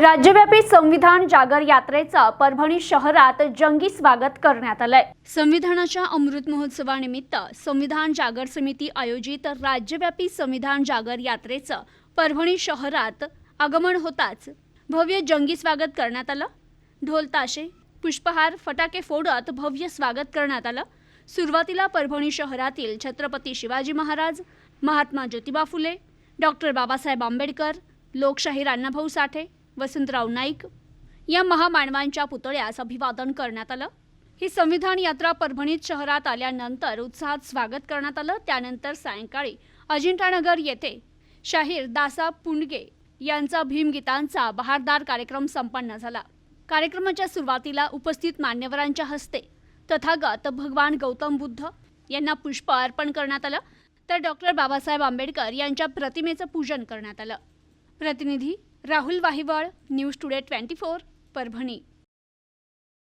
राज्यव्यापी संविधान जागर यात्रेचं परभणी शहरात जंगी स्वागत करण्यात आलंय. संविधानाच्या अमृत महोत्सवानिमित्त संविधान जागर समिती आयोजित राज्यव्यापी संविधान जागर यात्रेचं परभणी शहरात आगमन होताच भव्य जंगी स्वागत करण्यात आलं. ढोल ताशे पुष्पहार फटाके फोडत भव्य स्वागत करण्यात आलं. सुरुवातीला परभणी शहरातील छत्रपती शिवाजी महाराज महात्मा ज्योतिबा फुले डॉक्टर बाबासाहेब आंबेडकर लोकशाही अण्णाभाऊ साठे वसंतराव नाईक या महामानवांच्या पुतळ्यास अभिवादन करण्यात आलं. ही संविधान यात्रा परभणीत शहरात आल्यानंतर उत्साहात स्वागत करण्यात आलं. त्यानंतर सायंकाळी अजिंठानगर येथे शाहीर दासा पुंडगे यांचा भीमगीतांचा बहारदार कार्यक्रम संपन्न झाला. कार्यक्रमाच्या सुरुवातीला उपस्थित मान्यवरांच्या हस्ते तथागत भगवान गौतम बुद्ध यांना पुष्प अर्पण करण्यात आलं. तर डॉक्टर बाबासाहेब आंबेडकर यांच्या प्रतिमेचं पूजन करण्यात आलं. प्रतिनिधी Rahul Wahiwal news today twenty four Parbhani.